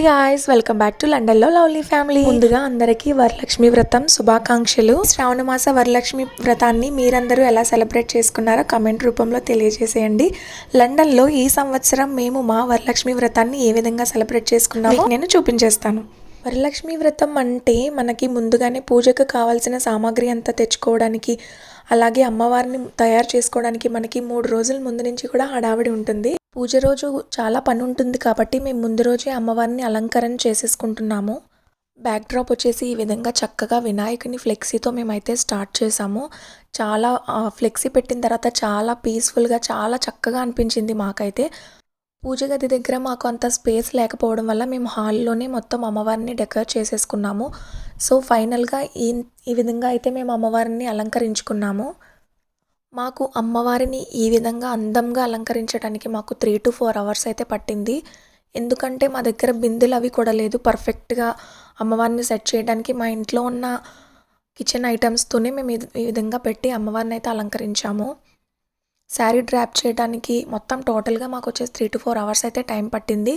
Hey guys welcome back to లండన్లో lovely family ముందుగా అందరికీ వరలక్ష్మి వ్రతం శుభాకాంక్షలు. శ్రావణ మాస వరలక్ష్మి వ్రతాన్ని మీరందరూ ఎలా సెలబ్రేట్ చేసుకున్నారో కమెంట్ రూపంలో తెలియజేసేయండి. లండన్లో ఈ సంవత్సరం మేము మా వరలక్ష్మి వ్రతాన్ని ఏ విధంగా సెలబ్రేట్ చేసుకున్నామో నేను చూపించేస్తాను. వరలక్ష్మి వ్రతం అంటే మనకి ముందుగానే పూజకు కావాల్సిన సామాగ్రి అంతా తెచ్చుకోవడానికి అలాగే అమ్మవారిని తయారు చేసుకోవడానికి మనకి మూడు రోజుల ముందు నుంచి కూడా హడావిడి ఉంటుంది. పూజ రోజు చాలా పని ఉంటుంది కాబట్టి మేము ముందు రోజే అమ్మవారిని అలంకరణ చేసేసుకుంటున్నాము. బ్యాక్ డ్రాప్ వచ్చేసి ఈ విధంగా చక్కగా వినాయకుని ఫ్లెక్సీతో మేమైతే స్టార్ట్ చేసాము చాలా ఫ్లెక్సీ పెట్టిన తర్వాత చాలా పీస్ఫుల్గా చాలా చక్కగా అనిపించింది మాకైతే. పూజ గది దగ్గర మాకు అంత స్పేస్ లేకపోవడం వల్ల మేము హాల్లోనే మొత్తం అమ్మవారిని డెకరేట్ చేసేసుకున్నాము. సో ఫైనల్గా ఈ ఈ విధంగా అయితే మేము అమ్మవారిని అలంకరించుకున్నాము. మాకు అమ్మవారిని ఈ విధంగా అందంగా అలంకరించడానికి మాకు త్రీ టు ఫోర్ అవర్స్ అయితే పట్టింది. ఎందుకంటే మా దగ్గర బిందెలు అవి కూడా లేదు. పర్ఫెక్ట్గా అమ్మవారిని సెట్ చేయడానికి మా ఇంట్లో ఉన్న కిచెన్ ఐటమ్స్తోనే మేము ఈ విధంగా పెట్టి అమ్మవారిని అయితే అలంకరించాము. శారీ డ్రాప్ చేయడానికి మొత్తం టోటల్గా మాకు వచ్చేసి త్రీ టు ఫోర్ అవర్స్ అయితే టైం పట్టింది.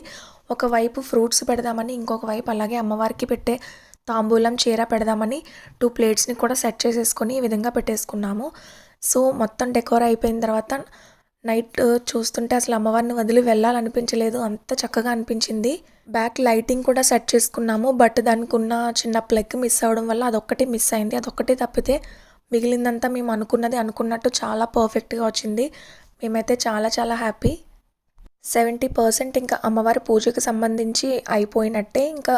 ఒకవైపు ఫ్రూట్స్ పెడదామని ఇంకొక వైపు అలాగే అమ్మవారికి పెట్టే తాంబూలం చీర పెడదామని టూ ప్లేట్స్ని కూడా సెట్ చేసేసుకొని ఈ విధంగా పెట్టేసుకున్నాము. సో మొత్తం డెకోర్ అయిపోయిన తర్వాత నైట్ చూస్తుంటే అసలు అమ్మవారిని వదిలి వెళ్ళాలనిపించలేదు. అంత చక్కగా అనిపించింది. బ్యాక్ లైటింగ్ కూడా సెట్ చేసుకున్నాము బట్ దానికి ఉన్న చిన్న ప్లగ్ మిస్ అవ్వడం వల్ల అదొక్కటి మిస్ అయింది. అదొక్కటి తప్పితే మిగిలిందంతా మేము అనుకున్నది అనుకున్నట్టు చాలా పర్ఫెక్ట్గా వచ్చింది. మేమైతే చాలా చాలా హ్యాపీ సెవెంటీ పర్సెంట్ ఇంకా అమ్మవారి పూజకి సంబంధించి అయిపోయినట్టే. ఇంకా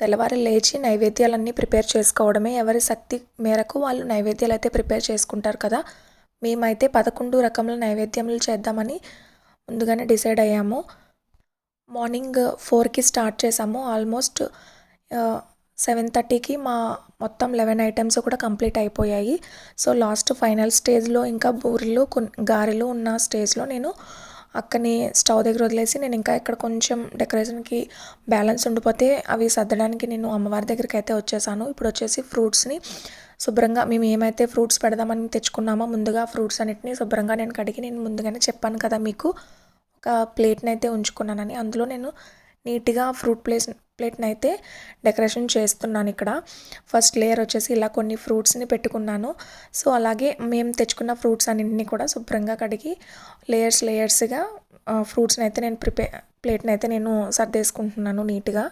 తెల్లవారు లేచి నైవేద్యాలన్నీ ప్రిపేర్ చేసుకోవడమే ఎవరి శక్తి మేరకు వాళ్ళు నైవేద్యాలు అయితే ప్రిపేర్ చేసుకుంటారు కదా. మేమైతే పదకొండు రకముల నైవేద్యములు చేద్దామని ముందుగానే డిసైడ్ అయ్యాము. మార్నింగ్ ఫోర్కి స్టార్ట్ చేసాము ఆల్మోస్ట్ సెవెన్ థర్టీకి మా మొత్తం లెవెన్ ఐటమ్స్ కూడా కంప్లీట్ అయిపోయాయి. సో లాస్ట్ ఫైనల్ స్టేజ్లో ఇంకా బూరెలు కొన్ని గారెలు ఉన్న స్టేజ్లో నేను అక్కని స్టవ్ దగ్గర వదిలేసి నేను ఇంకా ఇక్కడ కొంచెం డెకరేషన్కి బ్యాలెన్స్ ఉండిపోతే అవి సర్దడానికి నేను అమ్మవారి దగ్గరికి అయితే వచ్చేసాను. ఇప్పుడు వచ్చేసి ఫ్రూట్స్ని శుభ్రంగా మేము ఏమైతే ఫ్రూట్స్ పెడదామని తెచ్చుకున్నామో ముందుగా ఫ్రూట్స్ అన్నిటిని శుభ్రంగా నేను కడిగి నేను ముందుగానే చెప్పాను కదా మీకు. ఒక ప్లేట్ని అయితే ఉంచుకున్నానని. అందులో నేను నీట్గా ఫ్రూట్ ప్లేస్ ప్లేట్ని అయితే డెకరేషన్ చేస్తున్నాను ఇక్కడ. ఫస్ట్ లేయర్ వచ్చేసి ఇలా కొన్ని ఫ్రూట్స్ని పెట్టుకున్నాను. సో అలాగే మేము తెచ్చుకున్న ఫ్రూట్స్ అన్నింటినీ కూడా శుభ్రంగా కడిగి లేయర్స్ లేయర్స్గా ఫ్రూట్స్ని అయితే నేను ప్రిపేర్ ప్లేట్ని అయితే నేను సర్దేసుకుంటున్నాను నీట్గా.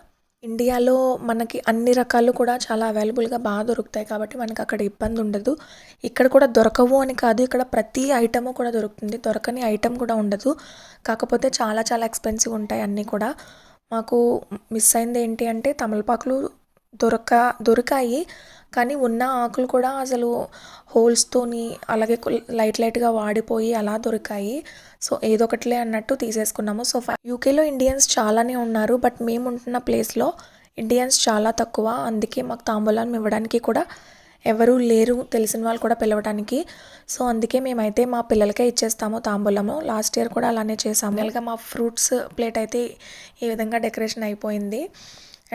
ఇండియాలో మనకి అన్ని రకాలు కూడా చాలా అవైలబుల్గా బాగా దొరుకుతాయి కాబట్టి మనకి అక్కడ ఇబ్బంది ఉండదు. ఇక్కడ కూడా దొరకవు అని కాదు ఇక్కడ ప్రతి ఐటము కూడా దొరుకుతుంది. దొరకని ఐటమ్ కూడా ఉండదు. కాకపోతే చాలా చాలా ఎక్స్పెన్సివ్ ఉంటాయి అన్నీ కూడా. మాకు మిస్ అయింది ఏంటి అంటే తమలపాకులు దొరక దొరికాయి. కానీ ఉన్న ఆకులు కూడా అసలు హోల్స్తోని అలాగే లైట్ లైట్గా వాడిపోయి అలా దొరికాయి. సో ఏదో ఒకటిలే అన్నట్టు తీసేసుకున్నాము. సో యూకేలో ఇండియన్స్ చాలానే ఉన్నారు. బట్ మేము ఉంటున్న ప్లేస్లో ఇండియన్స్ చాలా తక్కువ. అందుకే మాకు తాంబూలాన్ని ఇవ్వడానికి కూడా ఎవరూ లేరు తెలిసిన వాళ్ళు కూడా పిలవడానికి సో అందుకే మేమైతే మా పిల్లలకే ఇచ్చేస్తాము తాంబూలము. లాస్ట్ ఇయర్ కూడా అలానే చేసాము అలాగే మా ఫ్రూట్స్ ప్లేట్ అయితే ఈ విధంగా డెకరేషన్ అయిపోయింది.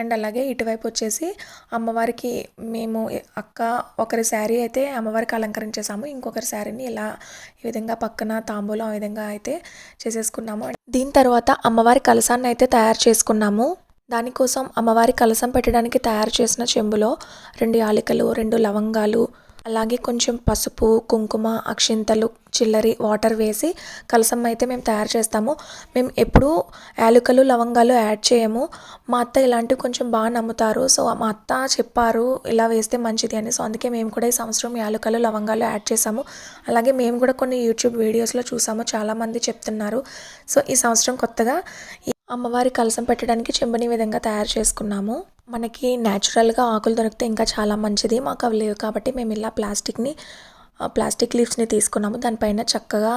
అండ్ అలాగే ఇటువైపు వచ్చేసి అమ్మవారికి మేము అక్క ఒకరి శారీ అయితే అమ్మవారికి అలంకరించేసాము ఇంకొకరి శారీని ఇలా ఈ విధంగా పక్కన తాంబూలం ఆ విధంగా అయితే చేసేసుకున్నాము. దీని తర్వాత అమ్మవారి కలసాన్ని అయితే తయారు చేసుకున్నాము. దానికోసం అమ్మవారి కలసం పెట్టడానికి తయారు చేసిన చెంబులో రెండు యాలికలు రెండు లవంగాలు అలాగే కొంచెం పసుపు కుంకుమ అక్షింతలు చిల్లరి వాటర్ వేసి కలసం అయితే మేము తయారు చేస్తాము. మేము ఎప్పుడూ యాలుకలు లవంగాలు యాడ్ చేయము. మా అత్త ఇలాంటివి కొంచెం బాగా నమ్ముతారు. సో మా అత్త చెప్పారు ఇలా వేస్తే మంచిది అని. సో అందుకే మేము కూడా ఈ సంవత్సరం యాలుకలు లవంగాలు యాడ్ చేసాము అలాగే మేము కూడా కొన్ని యూట్యూబ్ వీడియోస్లో చూసాము. చాలామంది చెప్తున్నారు. సో ఈ సంవత్సరం కొత్తగా అమ్మవారి కలసం పెట్టడానికి చెంబుని విధంగా తయారు చేసుకున్నాము. మనకి న్యాచురల్గా ఆకులు దొరికితే ఇంకా చాలా మంచిది. మాకు అవి లేవు కాబట్టి మేము ఇలా ప్లాస్టిక్ని ప్లాస్టిక్ లీవ్స్ని తీసుకున్నాము. దానిపైన చక్కగా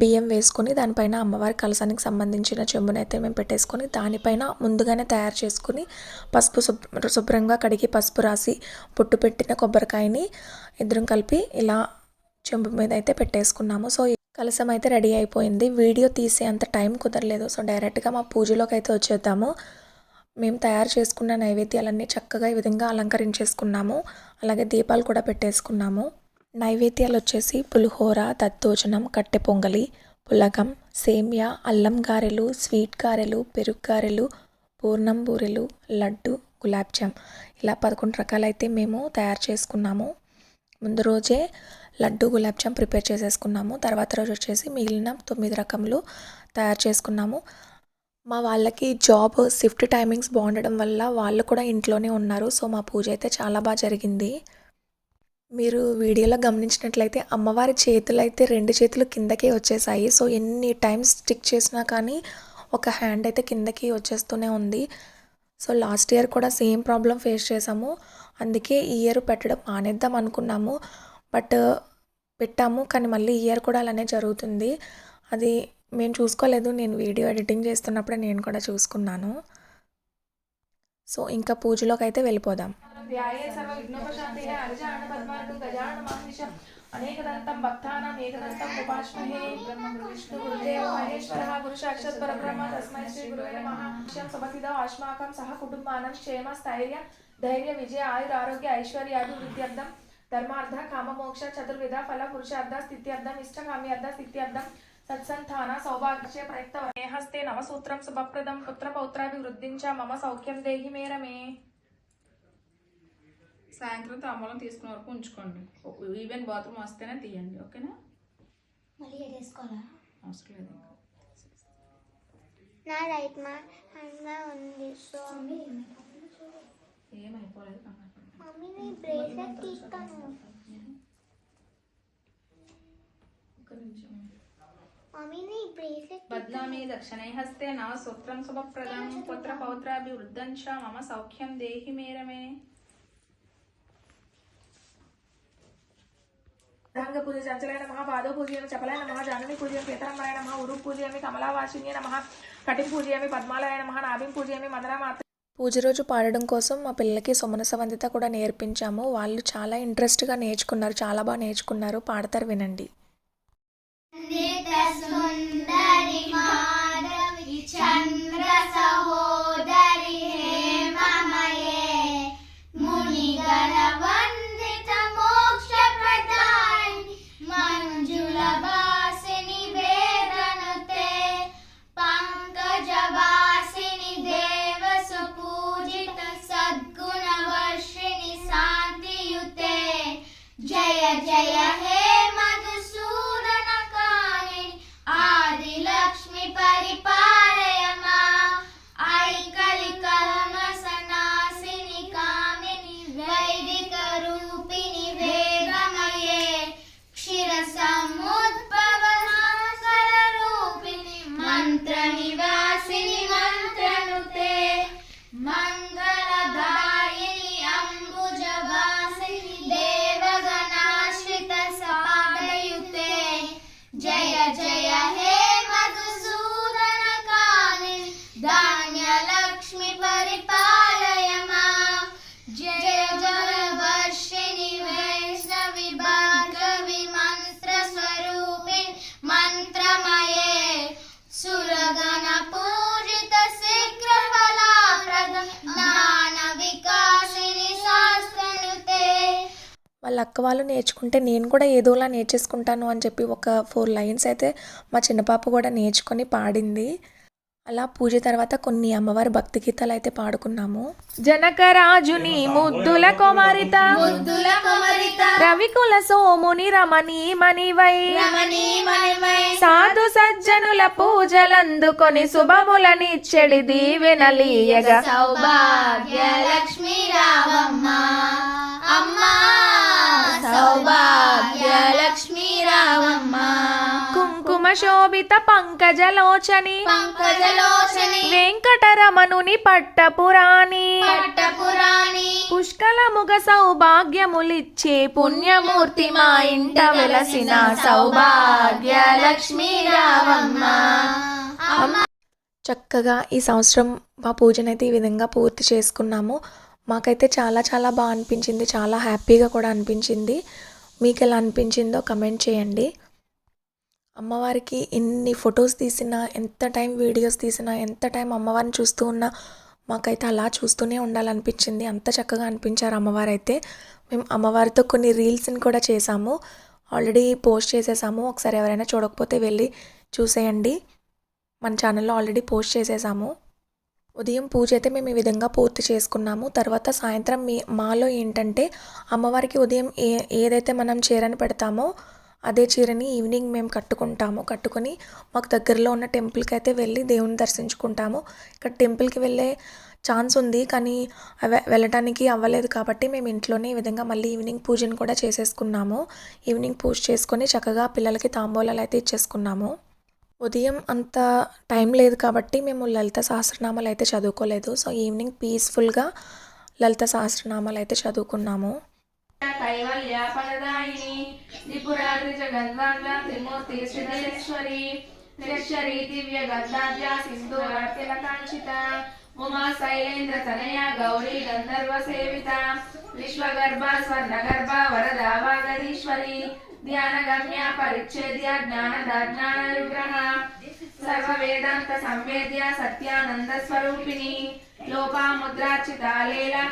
బియ్యం వేసుకొని దానిపైన అమ్మవారి కలసానికి సంబంధించిన చెంబుని అయితే మేము పెట్టేసుకొని దానిపైన ముందుగానే తయారు చేసుకుని పసుపు శుభ్ర శుభ్రంగా కడిగి పసుపు రాసి పొట్టు పెట్టిన కొబ్బరికాయని ఇద్దరం కలిపి ఇలా చెంబు మీద అయితే పెట్టేసుకున్నాము. సో కలసం అయితే రెడీ అయిపోయింది. వీడియో తీసే అంత టైం కుదరలేదు. సో డైరెక్ట్గా మా పూజలోకి అయితే వచ్చేద్దాము. మేము తయారు చేసుకున్న నైవేద్యాలన్నీ చక్కగా ఈ విధంగా అలంకరించేసుకున్నాము. అలాగే దీపాలు కూడా పెట్టేసుకున్నాము. నైవేద్యాలు వచ్చేసి పులిహోర దద్దోజనం కట్టె పొంగలి పులగం సేమియా అల్లం గారెలు స్వీట్ గారెలు పెరుగు గారెలు పూర్ణం బూరెలు లడ్డు గులాబ్ జామ్ ఇలా పదకొండు రకాలైతే మేము తయారు చేసుకున్నాము. ముందు రోజే లడ్డు గులాబ్ జామ్ ప్రిపేర్ చేసేసుకున్నాము. తర్వాత రోజు వచ్చేసి మిగిలిన తొమ్మిది రకములు తయారు చేసుకున్నాము. మా వాళ్ళకి జాబ్ షిఫ్ట్ టైమింగ్స్ బాగుండడం వల్ల వాళ్ళు కూడా ఇంట్లోనే ఉన్నారు. సో మా పూజ అయితే చాలా బాగా జరిగింది. మీరు వీడియోలో గమనించినట్లయితే అమ్మవారి చేతులు అయితే రెండు చేతులు కిందకే వచ్చేసాయి. సో ఎన్ని టైమ్స్ స్టిక్ చేసినా కానీ ఒక హ్యాండ్ అయితే కిందకి వచ్చేస్తూనే ఉంది. సో లాస్ట్ ఇయర్ కూడా సేమ్ ప్రాబ్లం ఫేస్ చేసాము. అందుకే ఈ ఇయర్ పెట్టడం మానేద్దాం అనుకున్నాము. బట్ పెట్టాము. కానీ మళ్ళీ ఇయర్ కూడా అలానే జరుగుతుంది. అది మేము చూసుకోలేదు. నేను వీడియో ఎడిటింగ్ చేస్తున్నప్పుడే నేను కూడా చూసుకున్నాను. సో ఇంకా పూజలోకి అయితే వెళ్ళిపోదాం. అనేకదంతం భక్తానం ఏకదంతం ఉపాస్మహే విష్ణు గురుదేవ మహేశ్వర గురు సాక్షాత్ పరబ్రహ్మ తస్మై శ్రీ గురువే నమః శం సమతిదో అస్మాకం సహ కుటుంబానం క్షేమ స్థైర్య ధైర్య విజయ ఆయుర ఆరోగ్య ఐశ్వర్యాభివృద్ధ్యర్థం ధర్మార్థ కామమోక్ష చతుర్విధ ఫల పురుషార్థ స్థిత్యర్థం ఇష్టకామ్యార్థ స్థిత్యర్థం సత్సంతాన సౌభాగ్య ప్రయుక్త హస్తే నవసూత్రం శుభప్రదం. పుత్ర పౌత్రాభివృద్ధిం చ మమ సౌఖ్యం దేహి మేరమే సాయంత్రం తాంబూలం తీసుకునే వరకు ఉంచుకోండి. ఈవెన్ బాత్రూమ్ వస్తేనే తీయండి ఓకేనా? మళ్ళీ వేసుకోవాలా అవసరం లేదు నా రైట్ మా ఉంది సో ఏమైపోలేదు కంగారు పడకండి. మమ్మీ నీ బ్రేస్లెట్ దక్షిణై హస్తే నవ సూత్రం శుభప్రదం పుత్ర పౌత్రాభివృద్ధం చ మమ సౌఖ్యం దేహి మేరమే రంగ పూజ చంచలైన మహా పాదో పూజయామి చపలైన మహా జానని పూజయం పీతరంబరాయ నమ ఉరు పూజయమి కమలావాసిని నమ కటిం పూజయమి పద్మాలయ నమ నాభిం పూజయమి మదనమాత పూజ రోజు పాడడం కోసం మా పిల్లలకి సుమన సవంతిత కూడా నేర్పించాము. వాళ్ళు చాలా ఇంట్రెస్ట్గా నేర్చుకున్నారు చాలా బాగా నేర్చుకున్నారు. పాడతారు వినండి. వాళ్ళ అక్క వాళ్ళు నేర్చుకుంటే నేను కూడా ఏదోలా నేర్చేసుకుంటాను అని చెప్పి ఒక ఫోర్ లైన్స్ అయితే మా చిన్న పాప కూడా నేర్చుకొని పాడింది. అలా పూజ తర్వాత కొన్ని అమ్మవారి భక్తి గీతాలు అయితే పాడుకున్నాము. జనకరాజుని ముద్దుల కొమరిత ముద్దుల కుమరిత రవికుల సోముని రమణీ మణివై సాధు సజ్జనుల పూజలందుకొని శుభములనిచ్చెడి దీవెనలీయగా సౌభాగ్య కుంకుమ శోభిత పంకజలోచని. పంకజలోచని. వెంకటరమణుని పట్టపురాణి. పట్టపురాణి. పుష్కలముగ సౌభాగ్యములిచ్చే పుణ్యమూర్తి మా ఇంట వెలసిన సౌభాగ్య లక్ష్మి రావమ్మ చక్కగా ఈ సంవత్సరం మా పూజనైతే ఈ విధంగా పూర్తి చేసుకున్నాము. మాకైతే చాలా చాలా బాగా అనిపించింది చాలా హ్యాపీగా కూడా అనిపించింది. మీకు ఎలా అనిపించిందో కమెంట్ చేయండి. అమ్మవారికి ఎన్ని ఫొటోస్ తీసినా ఎంత టైం వీడియోస్ తీసినా ఎంత టైం అమ్మవారిని చూస్తూ ఉన్నా మాకైతే అలా చూస్తూనే ఉండాలనిపించింది. అంత చక్కగా అనిపించారు అమ్మవారు అయితే మేము అమ్మవారితో కొన్ని రీల్స్ని కూడా చేసాము ఆల్రెడీ పోస్ట్ చేసేసాము. ఒకసారి ఎవరైనా చూడకపోతే వెళ్ళి చూసేయండి. మన ఛానల్లో ఆల్రెడీ పోస్ట్ చేసేసాము. ఉదయం పూజ అయితే మేము ఈ విధంగా పూర్తి చేసుకున్నాము. తర్వాత సాయంత్రం మీ మాలో ఏంటంటే అమ్మవారికి ఉదయం ఏ ఏదైతే మనం చీరని పెడతామో అదే చీరని ఈవినింగ్ మేము కట్టుకుంటాము. కట్టుకొని మాకు దగ్గరలో ఉన్న టెంపుల్కి అయితే వెళ్ళి దేవుని దర్శించుకుంటాము. ఇక్కడ టెంపుల్కి వెళ్ళే ఛాన్స్ ఉంది. కానీ వెళ్ళడానికి అవ్వలేదు కాబట్టి మేము ఇంట్లోనే ఈ విధంగా మళ్ళీ ఈవినింగ్ పూజను కూడా చేసేసుకున్నాము. ఈవినింగ్ పూజ చేసుకొని చక్కగా పిల్లలకి తాంబూలాలు అయితే ఇచ్చేసుకున్నాము. ఉదయం అంత టైం లేదు కాబట్టి మేము లలిత సహస్రనామాలు అయితే చదువుకోలేదు. సో ఈవినింగ్ పీస్ఫుల్గా లలిత సహస్రనామాలు అయితే చదువుకున్నాము. కైవల్య ఫలదాయిని త్రిమూర్తి శ్రీధరేశ్వరి. దివ్య ఉమా శైలేంద్ర తనయ గౌరీ గంధర్వ సేవిత. విశ్వగర్భ స్వర్ణగర్భ వరదా వాగదీశ్వరి. ధ్యాన పరిచ్ఛేద్య జ్ఞానద జ్ఞాన విగ్రహ సర్వ వేదాంత సంవేద్య సత్యానంద స్వరూపిణి. లోపాముద్రార్చిత లీలా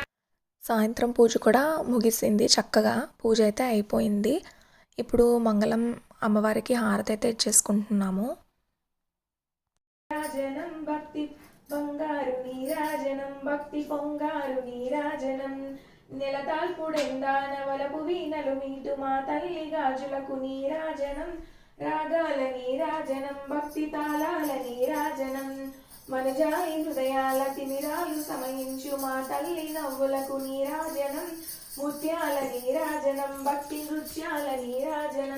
సాయంత్రం పూజ కూడా ముగిసింది చక్కగా పూజ అయితే అయిపోయింది. ఇప్పుడు మంగళం అమ్మవారికి హారతి అయితే ఇచ్చేసుకుంటున్నాము. రాజనం భక్తి బంగారు నీరాజనం భక్తి పొంగారు నీరాజనం. నెలతాల్పుడెందాన వలపు వీణలు మీటు మా తల్లి గాజులకు నీరాజనం. రాగాల నీరాజనం భక్తి తాళాల నీరాజనం. మనజాయి హృదయాల తిమిరాలు సమయించు మా తల్లి నవ్వులకు నీరాజనం ముత్యాల నీరాజనం భక్తి నృత్యాల నీరాజనం.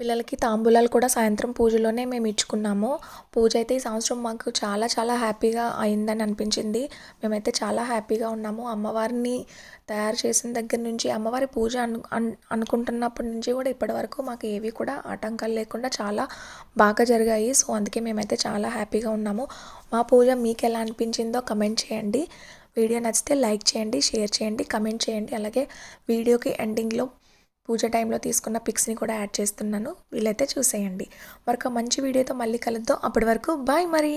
పిల్లలకి తాంబూలాలు కూడా సాయంత్రం పూజలోనే మేము ఇచ్చుకున్నాము. పూజ అయితే ఈ సంవత్సరం మాకు చాలా చాలా హ్యాపీగా అయిందని అనిపించింది. మేమైతే చాలా హ్యాపీగా ఉన్నాము. అమ్మవారిని తయారు చేసిన దగ్గర నుంచి అమ్మవారి పూజ అను అన్- అనుకుంటున్నప్పటి నుంచి కూడా ఇప్పటి వరకు మాకు ఏవి కూడా ఆటంకాలు లేకుండా చాలా బాగా జరిగాయి. సో అందుకే మేమైతే చాలా హ్యాపీగా ఉన్నాము. మా పూజ మీకు ఎలా అనిపించిందో కమెంట్ చేయండి. వీడియో నచ్చితే లైక్ చేయండి షేర్ చేయండి కమెంట్ చేయండి. అలాగే వీడియోకి ఎండింగ్లో పూజ టైంలో తీసుకున్న పిక్స్ని కూడా యాడ్ చేస్తున్నాను. వీలైతే చూసేయండి. మరొక మంచి వీడియోతో మళ్ళీ కలుద్దాం. అప్పటి వరకు బాయ్ మరి.